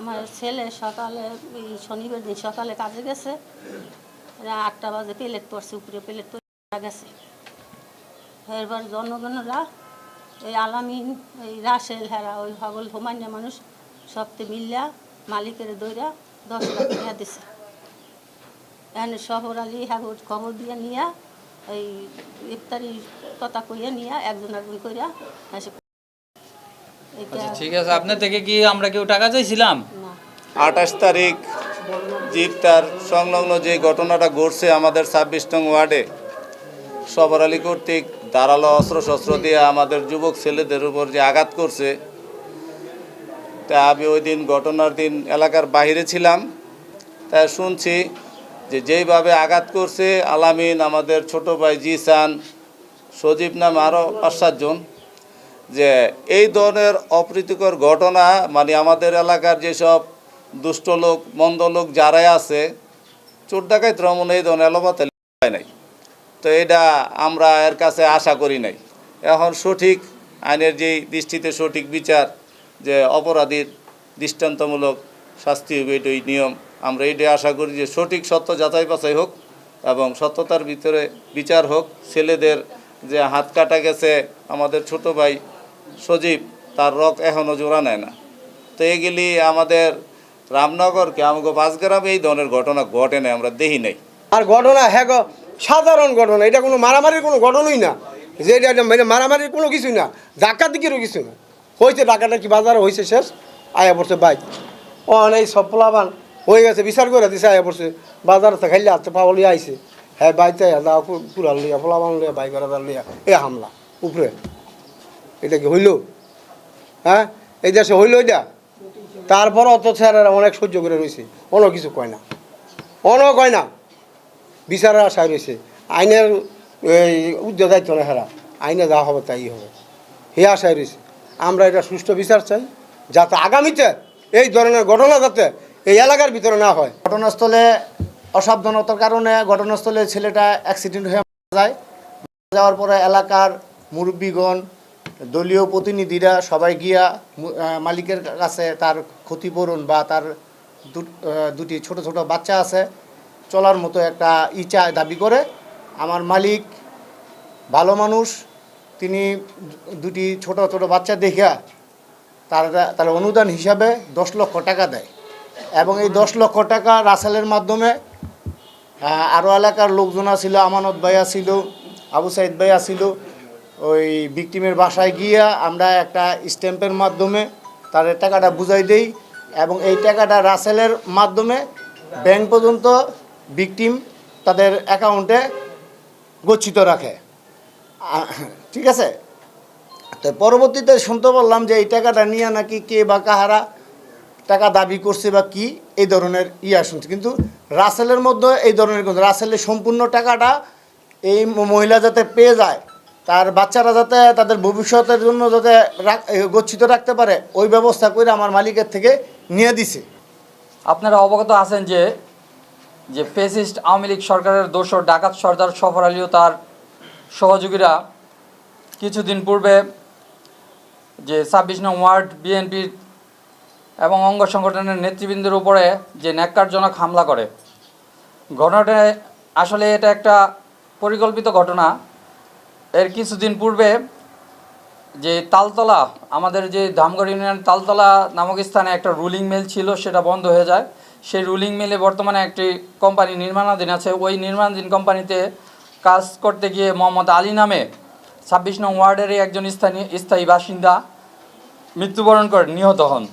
আমার ছেলে সকালে শনিবার দিন সকালে কাজে গেছে। আটটা বাজে প্লেট পড়ছে, উপরে প্লেট পড়ে গেছে। এরবার জনগণরা এই আলামিন, এই রাসেল হেরা, ওই হগল ধোমান্য মানুষ সবতে মিল্লা মালিকের দইরা দশ লাখ টাকা দিছে। এখানে শহর আলী হাগুর খবর দিয়ে নিয়া, এই ইফতারি কথা কইয়া নিয়া একজন একজন কইরা আচ্ছা ঠিক আছে আপনার থেকে কি আমরা কেউ টাকা চাইছিলাম? আঠাশ তারিখ ইফতার সংলগ্ন যে ঘটনাটা ঘটছে আমাদের ছাব্বিশ নং ওয়ার্ডে সবর আলী কর্তৃক ধারালো অস্ত্র শস্ত্র দিয়ে আমাদের যুবক ছেলেদের উপর যে আঘাত করছে তা আমি ওই দিন ঘটনার দিন এলাকার বাইরে ছিলাম। তাই শুনছি যে যেইভাবে আঘাত করছে আলামিন আমাদের ছোট ভাই জিসান সজীব নাম আরও পাঁচ সাতজন যে এই ধরনের অপ্রীতিকর ঘটনা মানে আমাদের এলাকার যেসব দুষ্ট লোক, মন্দ লোক যারাই আছে, চোর ডাকাত রমন এই ধরনের এলোপাতে হয় নাই। তো এটা আমরা এর কাছে আশা করি নাই। এখন সঠিক আইনের যেই দৃষ্টিতে সঠিক বিচার, যে অপরাধীর দৃষ্টান্তমূলক শাস্তি হবে এটাই নিয়ম। আমরা এটাই আশা করি যে সঠিক সত্য যাচাই বাছাই হোক এবং সত্যতার ভিতরে বিচার হোক। ছেলেদের যে হাত কাটা গেছে, আমাদের ছোট ভাই সজীব, তার রক এখনও জোড়া নেয় না। তো এগুলি আমাদের রামনগরকে আমাকে বাসগ্রামে এই ধরনের ঘটনা ঘটে নাই, আমরা দেখি নাই। আর ঘটনা হ্যাঁ সাধারণ ঘটনা, এটা কোনো মারামারির কোনো ঘটনাই না। যে এটা মানে মারামারির কোনো কিছু না ডাকাতিকেরও কিছু না। হয়েছে ডাকাটা কি বাজারে, হয়েছে শেষ, আয়া পড়ছে বাইক ও এই সব পোলাবান হয়ে গেছে, বিচার করে দিছে, আয়া পড়ছে। বাজার থেকে খাইলে হাতে পাওয়া লিয়ে আইছে। হ্যাঁ বাইতে পুরা লিয়া পোলাবান লিয়া বাইক লিয়া এ হামলা, উপরে। এটা কি হইল? হ্যাঁ? এই দেশে হইল এটা? তারপর অত স্যারেরা অনেক সহ্য করে রয়েছে। অন্য কিছু কয় না। অন্য কয় না। বিচারের আশায় রয়েছে। আইনের, এই, উদ্যোগ দায়িত্ব না হেরা। আইনে যা হবে তাই হবে। হে আশায় রয়েছে। আমরা এটা সুষ্ঠু বিচার চাই, যাতে আগামীতে এই ধরনের ঘটনা যাতে এই এলাকার ভিতরে না হয়। ঘটনাস্থলে অসাবধানতার কারণে ঘটনাস্থলে ছেলেটা অ্যাক্সিডেন্ট হয়ে মারা যায়। যাওয়ার পরে এলাকার মুরব্বীগণ দলীয় প্রতিনিধিরা সবাই গিয়া মালিকের কাছে তার ক্ষতিপূরণ বা তার দুটি ছোট ছোট বাচ্চা আছে, চলার মতো একটা ইচা দাবি করে। আমার মালিক ভালো মানুষ, তিনি দুটি ছোট ছোট বাচ্চা দেখিয়া তার তার অনুদান হিসাবে দশ লক্ষ টাকা দেয় এবং এই দশ লক্ষ টাকা রাসেলের মাধ্যমে আরও এলাকার লোকজন ছিল আমানত ভাইয়া ছিল আবু সাইদ ভাইয়া ছিল ওই ভিকটিমের বাসায় গিয়া আমরা একটা স্ট্যাম্পের মাধ্যমে তার টাকাটা বুঝাই দেই এবং এই টাকাটা রাসেলের মাধ্যমে ব্যাংক পর্যন্ত ভিকটিম তাদের অ্যাকাউন্টে গচ্ছিত রাখে। ঠিক আছে? তো পরবর্তীতে শুনতে পারলাম যে এই টাকাটা নিয়ে নাকি কে বা কাহারা টাকা দাবি করছে বা কি, এই ধরনের ইয়া শুনছে। কিন্তু রাসেলের মধ্যে এই ধরনের রাসেলের সম্পূর্ণ টাকাটা এই মহিলা যাতে পেয়ে যায় তার বাচ্চারা যাতে তাদের ভবিষ্যতের জন্য যাতে গচ্ছিত রাখতে পারে, ওই ব্যবস্থা করে আমার মালিকের থেকে নিয়ে দিছে। আপনারা অবগত আছেন যে যে ফেসিস্ট আওয়ামী লীগ সরকারের দোসর ডাকাত সর্দার সফর আলী ও তার সহযোগীরা কিছুদিন পূর্বে যে ছাব্বিশ নং ওয়ার্ড বিএনপির এবং অঙ্গ সংগঠনের নেতৃবৃন্দের উপরে যে ন্যাক্কারজনক হামলা করে। ঘটনাটা আসলে এটা একটা পরিকল্পিত ঘটনা। এর কিছুদিন পূর্বে যে তালতলা, আমাদের যে ধামগড় ইউনিয়ন তালতলা নামক স্থানে একটা রুলিং মিল ছিল, সেটা বন্ধ হয়ে যায়। সেই রুলিং মিলে বর্তমানে একটি কোম্পানি নির্মাণাধীন আছে। ওই নির্মাণাধীন কোম্পানিতে কাজ করতে গিয়ে মোহাম্মদ আলী নামে ছাব্বিশ নং ওয়ার্ডেরই একজন স্থানীয়, স্থায়ী বাসিন্দা মৃত্যুবরণ করে, নিহত হন।